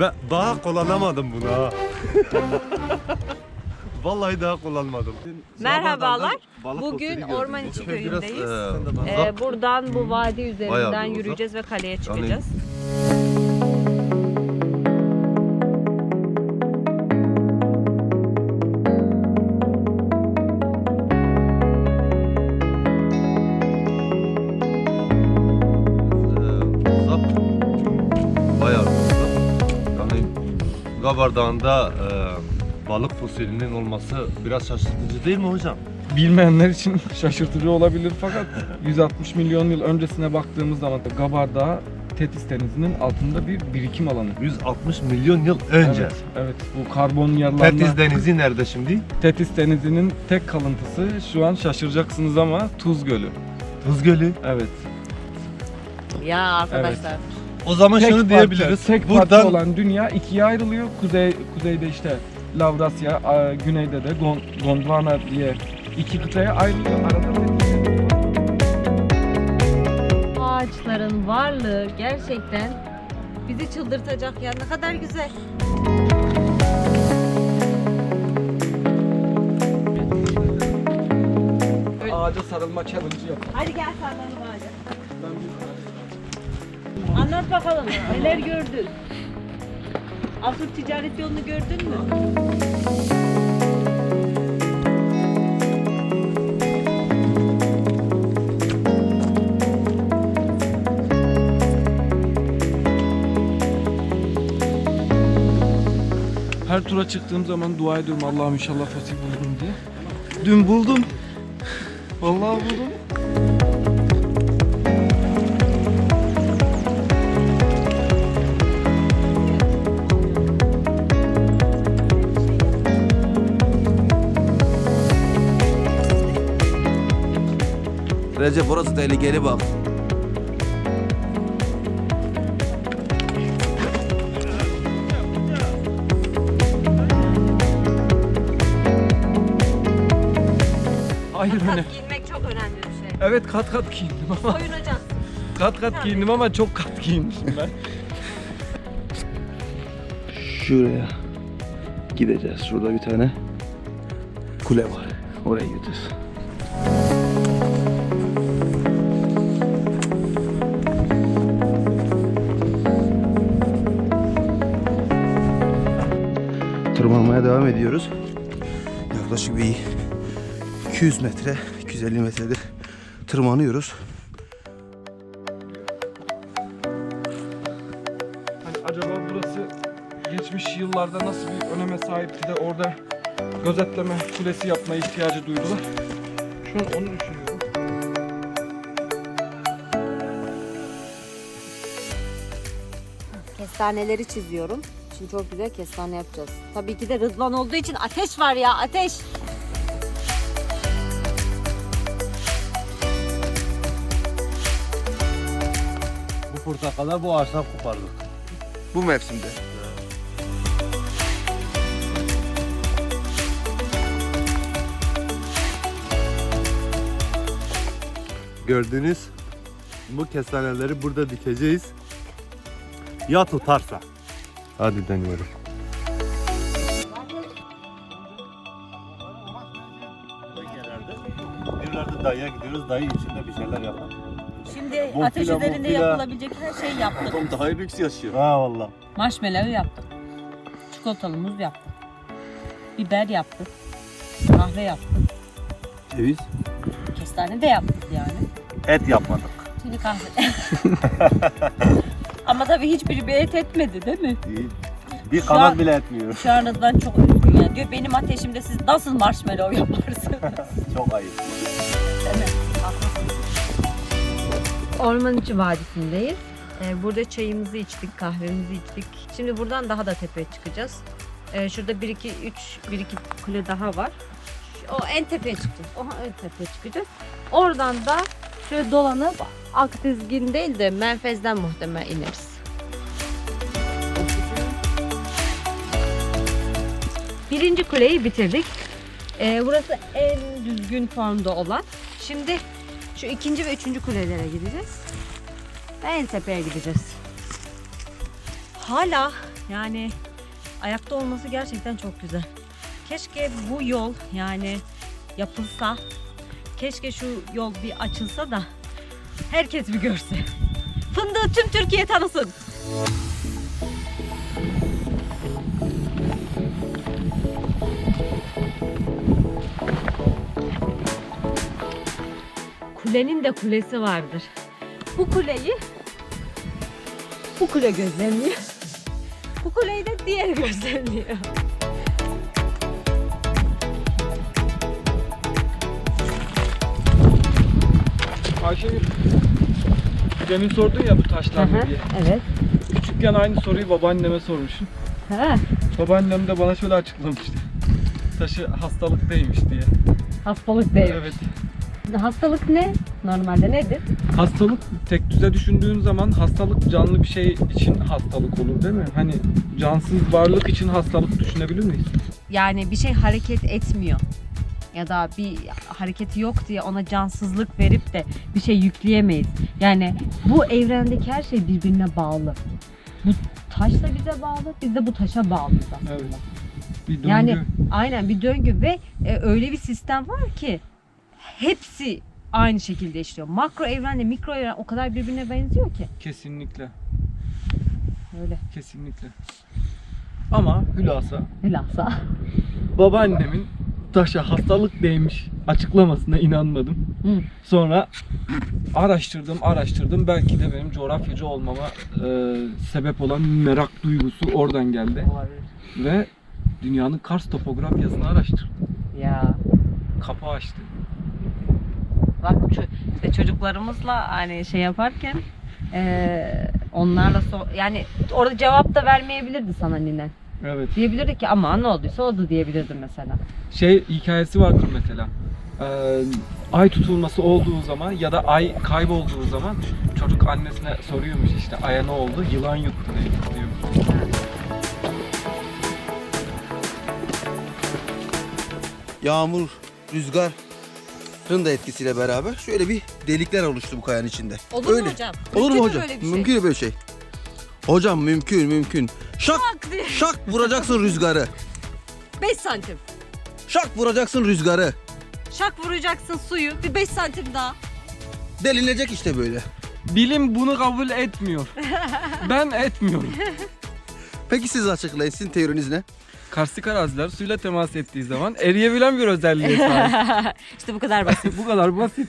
Ben daha kullanamadım bunu ha. Vallahi daha kullanmadım. Merhabalar. Balık Bugün orman gördüm. içi Biraz, köyündeyiz. e, Ee, uzak. buradan bu vadi Bayağı üzerinden uzak. yürüyeceğiz ve kaleye çıkacağız. Gabar Dağı'nda e, balık fosilinin olması biraz şaşırtıcı değil mi hocam? Bilmeyenler için şaşırtıcı olabilir fakat 160 milyon yıl öncesine baktığımız zaman Gabar Dağı Tetis Denizi'nin altında bir birikim alanı. 160 milyon yıl önce. Evet, evet. Bu karbon yarılanma Tetis Denizi nerede şimdi? Tetis Denizi'nin tek kalıntısı şu an şaşıracaksınız ama Tuz Gölü. Tuz Gölü. Evet. Ya arkadaşlar. O zaman şunu parça, diyebiliriz. Tek Buradan parça olan dünya ikiye ayrılıyor. Kuzey kuzeyde işte Lavrasya, güneyde de Gon- Gondwana diye iki kıtaya ayrılıyor. Arada da Ağaçların varlığı gerçekten bizi çıldırtacak ya ne kadar güzel. ağaca sarılma challenge yap. Hadi gel sallanalım ağaca. Anlat bakalım neler gördün? Afur ticaret yolunu gördün mü? Her tura çıktığım zaman dua ediyorum Allah'ım inşallah fosil bulurum diye. Dün buldum. Vallahi buldum. Recep burası tehlikeli bak. Hayır öyle. Kat giyinmek çok önemli bir şey. Evet kat kat giyindim ama Soyunacaksın. kat kat giyindim ama çok kat giyinmişim ben. Şuraya gideceğiz. Şurada bir tane kule var. Oraya gideceğiz. Devam ediyoruz. Yaklaşık bir 200 metre, 250 metredir tırmanıyoruz. Hani acaba burası geçmiş yıllarda nasıl bir öneme sahipti de orada gözetleme kulesi yapma ihtiyacı duydular. Şu an onu düşünüyorum. Kestaneleri çiziyorum. Şimdi çok güzel kestane yapacağız. Tabii ki de Rıdvan olduğu için ateş var ya ateş. bu portakala bu ağaçtan kopardık. Bu mevsimde. Gördüğünüz bu kestaneleri burada dikeceğiz. Ya tutarsa. Hadi deniyorum. Diyorlardı dayıya gidiyoruz. Dayı içinde bir şeyler yapar. Şimdi Bonfile, ateş üzerinde yapılabilecek her şeyi yaptık. Oğlum daha lüks yaşıyor. Ha valla. Marshmallow yaptık. Çikolatalı muz yaptık. Biber yaptık. Kahve yaptık. Ceviz. Kestane de yaptık yani. Et yapmadık. Şimdi kahve. Ama tabii hiçbiri bir et etmedi değil mi? Değil. Bir Şu kanat an- bile etmiyor. Şu an Rıdvan çok üzgün yani. Diyor benim ateşimde siz nasıl marshmallow yaparsınız? Çok ayıp. Orman içi vadisindeyiz. Ee, burada çayımızı içtik, kahvemizi içtik. Şimdi buradan daha da tepeye çıkacağız. Ee, şurada 1 2 3 1 2 kule daha var. Şu- O en tepeye çıkacağız. O en tepeye çıkacağız. Oradan da şöyle dolanıp Akdizgin değil de Menfez'den muhtemelen ineriz. Birinci kuleyi bitirdik. Ee, burası en düzgün formda olan. Şimdi şu ikinci ve üçüncü kulelere gideceğiz. En tepeye gideceğiz. Hala Yani ayakta olması gerçekten çok güzel. Keşke bu yol yani yapılsa. Keşke şu yol bir açılsa da herkes bir görse. Fındığı tüm Türkiye tanısın. Kulenin de kulesi vardır. Bu kuleyi bu kule gözlemliyor. Bu kuleyi de diğer gözlemliyor. Ayşegül. Demin sordun ya bu taşlar ne diye. evet. Küçükken aynı soruyu babaanneme sormuşum. Ha, Babaannem de bana şöyle açıklamıştı. Taşı hastalık değilmiş diye. hastalık değil. Evet. Hastalık ne? Normalde nedir? Hastalık tek düze düşündüğün zaman hastalık canlı bir şey için hastalık olur değil mi? Hani cansız varlık için hastalık düşünebilir miyiz? Yani bir şey hareket etmiyor. Ya da bir hareketi yok diye ona cansızlık verip de bir şey yükleyemeyiz. Yani bu evrendeki her şey birbirine bağlı. Bu taş da bize bağlı, biz de bu taşa bağlıyız aslında. Evet. Bir döngü. Yani aynen bir döngü ve e, öyle bir sistem var ki hepsi aynı şekilde işliyor. Makro evrenle mikro evren o kadar birbirine benziyor ki. Kesinlikle. Öyle. Kesinlikle. Ama hülasa Bilhassa. babaannemin taşa hastalık değmiş açıklamasına inanmadım. Hı. Sonra araştırdım, araştırdım. Belki de benim coğrafyacı olmama e, sebep olan merak duygusu oradan geldi. Ve dünyanın Kars topografyasını araştırdım. Ya Kapı açtı. bak işte çocuklarımızla hani şey yaparken eee, onlarla so- yani orada cevap da vermeyebilirdi sana ninen. Evet. Diyebilirdi ki ama ne olduysa oldu diyebilirdim mesela. Şey hikayesi vardır mesela. Ee, ay tutulması olduğu zaman ya da ay kaybolduğu zaman çocuk annesine soruyormuş işte aya ne oldu? Yılan yuttu diye diyor. Yağmur, rüzgarın da etkisiyle beraber şöyle bir delikler oluştu bu kayanın içinde. Olur Öyle. mu hocam? Olur mu Mümkün mü hocam? böyle bir şey? Mümkün mü böyle şey? Hocam mümkün mümkün. Şak Bak diye. şak vuracaksın rüzgarı. 5 santim. Şak vuracaksın rüzgarı. Şak vuracaksın suyu bir 5 santim daha. Delinecek işte böyle. Bilim bunu kabul etmiyor. ben etmiyorum. Peki siz açıklayın sizin teoriniz ne? Karstik araziler suyla temas ettiği zaman eriyebilen bir özelliğe sahip. işte bu kadar basit. Bu kadar basit.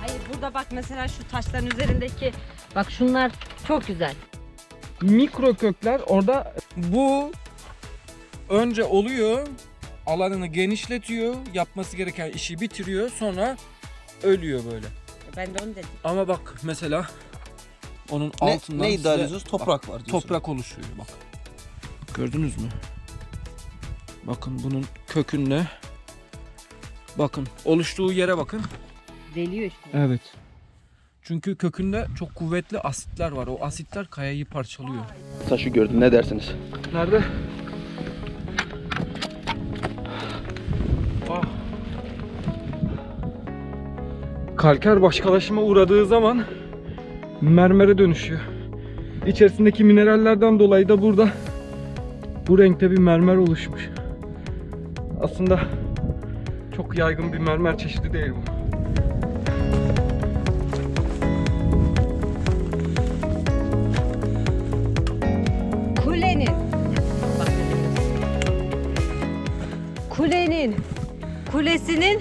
Hayır burada bak mesela şu taşların üzerindeki bak şunlar çok güzel. Mikro kökler orada bu önce oluyor, alanını genişletiyor, yapması gereken işi bitiriyor, sonra ölüyor böyle. Ben de onu dedim. Ama bak mesela onun Ne, altından ne iddia size- ediyorsunuz? Toprak var diyorsunuz. toprak oluşuyor bak. Gördünüz mü? Bakın bunun kökünle bakın oluştuğu yere bakın. Deliyor işte. Evet. Çünkü kökünde çok kuvvetli asitler var. O asitler kayayı parçalıyor. Taşı gördüm ne dersiniz? Nerede? Ah. Kalker başkalaşıma uğradığı zaman mermere dönüşüyor. İçerisindeki minerallerden dolayı da burada bu renkte bir mermer oluşmuş. Aslında çok yaygın bir mermer çeşidi değil bu. Kulenin. Kulesinin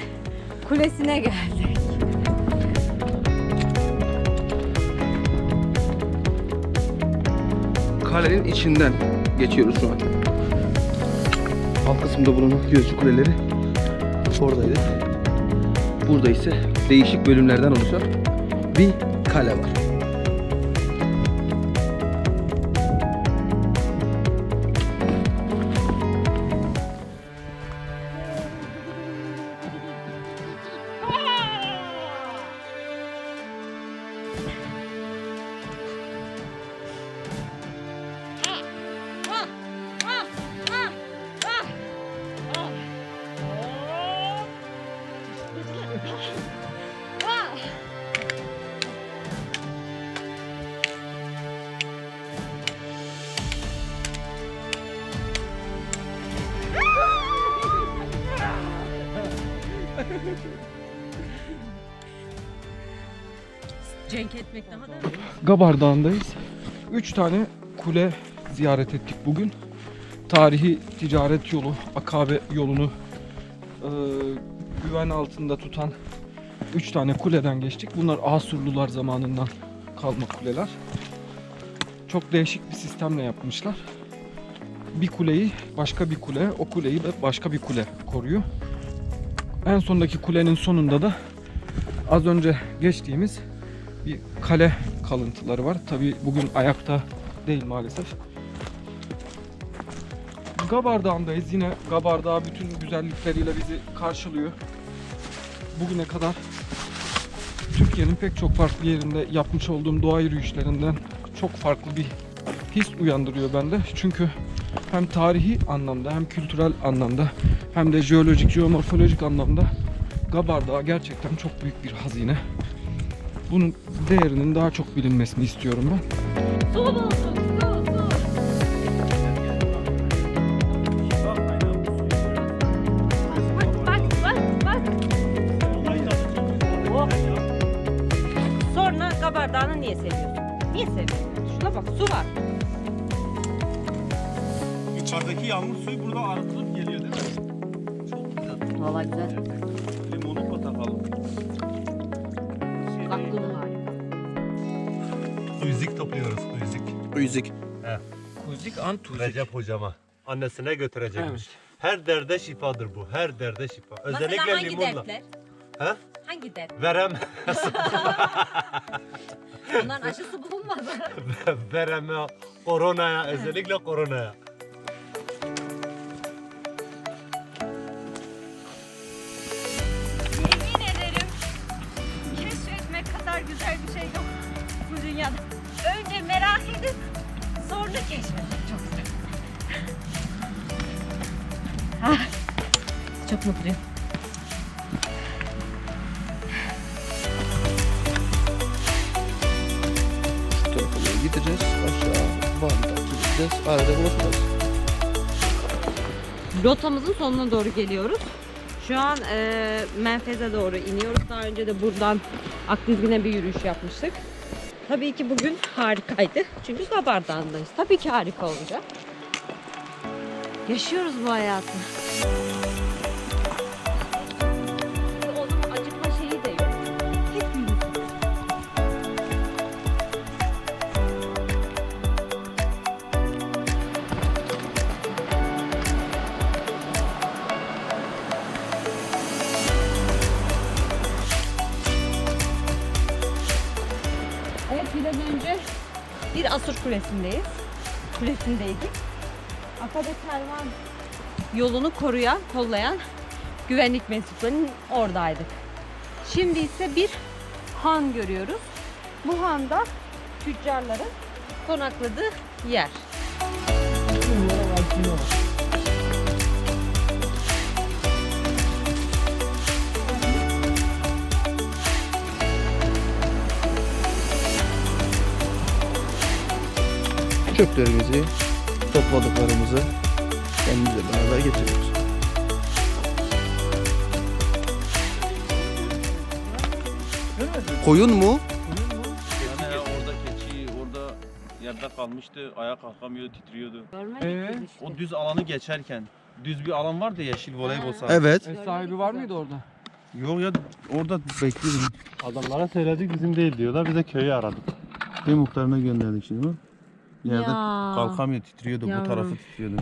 kulesine geldik. Kalenin içinden geçiyoruz şu an. Alt kısımda bulunan gözcü kuleleri oradaydı. Burada ise değişik bölümlerden oluşan bir kale var. Cenk etmek daha da Gabar Dağı'ndayız. 3 tane kule ziyaret ettik bugün. Tarihi ticaret yolu, Akabe yolunu e, güven altında tutan 3 tane kuleden geçtik. Bunlar Asurlular zamanından kalma kuleler. Çok değişik bir sistemle yapmışlar. Bir kuleyi başka bir kule, o kuleyi başka bir kule koruyor. En sondaki kulenin sonunda da az önce geçtiğimiz bir kale kalıntıları var. Tabi bugün ayakta değil maalesef. Gabar Dağı'ndayız. Yine Gabar bütün güzellikleriyle bizi karşılıyor. Bugüne kadar Türkiye'nin pek çok farklı yerinde yapmış olduğum doğa yürüyüşlerinden çok farklı bir his uyandırıyor bende. Çünkü hem tarihi anlamda hem kültürel anlamda hem de jeolojik, jeomorfolojik anlamda Gabar Dağı gerçekten çok büyük bir hazine. Bunun değerinin daha çok bilinmesini istiyorum ben. Su bulduk, müzik. Müzik. Kuzik Antuzik. Recep hocama. Annesine götürecekmiş. Her derde şifadır bu. Her derde şifa. Mesela Özellikle hangi limonla. dertler? Ha? Hangi dert? Verem, Bunların aşısı bulunmadı. vereme, koronaya, özellikle koronaya. Yemin ederim keşfetmek kadar güzel bir şey yok bu dünyada. Önce merak edip sonra keşfetmek çok güzel. Ah, çok mutluyum. Şu gideceğiz. Aşağı Van'da gideceğiz. Arada buluşacağız. Rotamızın sonuna doğru geliyoruz. Şu an e, Menfez'e doğru iniyoruz. Daha önce de buradan Akdizgin'e bir yürüyüş yapmıştık. Tabii ki bugün harikaydı. Çünkü Kabardağ'ındayız. Tabii ki harika olacak. Yaşıyoruz bu hayatı. Biraz önce bir Asur Kulesi'ndeyiz. Kulesindeydik. Akabe Kervan yolunu koruyan, kollayan güvenlik mensuplarının oradaydık. Şimdi ise bir han görüyoruz. Bu handa tüccarların konakladığı yer. Köklerimizi, topladıklarımızı kendimizle beraber getiriyoruz. Koyun mu? Yani orada keçi orada yerde kalmıştı. Ayağa kalkamıyordu, titriyordu. Görmedik Ee? O düz alanı geçerken düz bir alan vardı yeşil voleybol sahası. Evet. E, sahibi var mıydı orada? Yok ya orada bekledim. Adamlara söyledik bizim değil diyorlar. Biz de köyü aradık. Bir muhtarına gönderdik şimdi. Yerde Ya. kalkamıyor, titriyordu. Yavrum. Bu tarafı titriyordu.